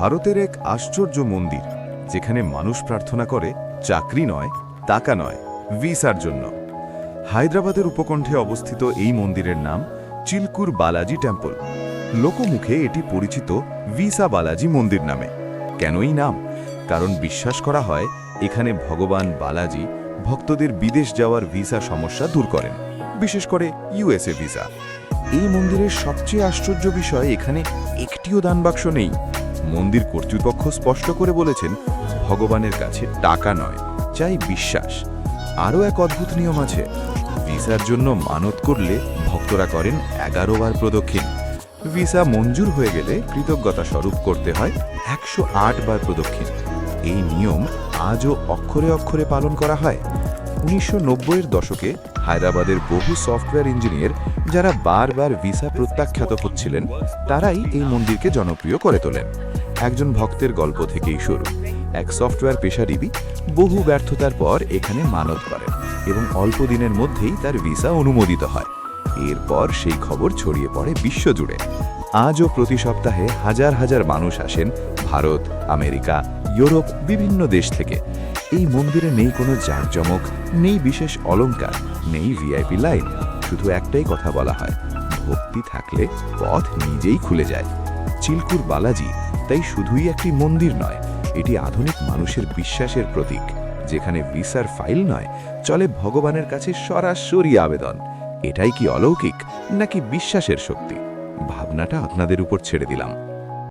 ভারতের এক আশ্চর্য মন্দির, যেখানে মানুষ প্রার্থনা করে চাকরি নয়, টাকা নয়, ভিসার জন্য। হায়দ্রাবাদের উপকণ্ঠে অবস্থিত এই মন্দিরের নাম চিলকুর বালাজি টেম্পল। লোকমুখে এটি পরিচিত ভিসা বালাজি মন্দির নামে। কেনই নাম? কারণ বিশ্বাস করা হয়, এখানে ভগবান বালাজি ভক্তদের বিদেশ যাওয়ার ভিসা সমস্যা দূর করেন, বিশেষ করে ইউএসএ ভিসা। এই মন্দিরের সবচেয়ে আশ্চর্য বিষয়, এখানে একটিও দানবাক্স নেই। মন্দির কর্তৃপক্ষ স্পষ্ট করে বলেছেন, ভগবানের কাছে টাকা নয়, চাই বিশ্বাস। আরও এক অদ্ভুত নিয়ম আছে। ভিসার জন্য মানত করলে ভক্তরা করেন এগারো বার প্রদক্ষিণ। ভিসা মঞ্জুর হয়ে গেলে কৃতজ্ঞতা স্বরূপ করতে হয় একশো বার প্রদক্ষিণ। এই নিয়ম আজও অক্ষরে অক্ষরে পালন করা হয়। উনিশশো এর দশকে হায়দ্রাবাদের বহু সফটওয়্যার ইঞ্জিনিয়ার যারা বারবার ভিসা প্রত্যাখ্যাত হচ্ছিলেন তারাই এই মন্দিরকে জনপ্রিয় করে তোলেন। একজন ভক্তের গল্প থেকেই শুরু। এক সফটওয়্যার পেশাজীবী বহু ব্যর্থতার পর এখানে মানত করেন এবং অল্প দিনের মধ্যেই তার ভিসা অনুমোদিত হয়। এরপর সেই খবর ছড়িয়ে পড়ে বিশ্বজুড়ে। আজও প্রতি সপ্তাহে হাজার হাজার মানুষ আসেন ভারত, আমেরিকা, ইউরোপ, বিভিন্ন দেশ থেকে। এই মন্দিরে নেই কোনো জাঁকজমক, নেই বিশেষ অলংকার, নেই ভিআইপি লাইন, শুধু একটাই কথা বলা হয়, ভক্তি থাকলে পথ নিজেই খুলে যায়। চিলকুর বালাজি তাই শুধুই একটি মন্দির নয়, এটি আধুনিক মানুষের বিশ্বাসের প্রতীক, যেখানে ভিসার ফাইল নয়, চলে ভগবানের কাছে সরাসরি আবেদন। এটাই কি অলৌকিক, নাকি বিশ্বাসের শক্তি? ভাবনাটা আপনাদের উপর ছেড়ে দিলাম।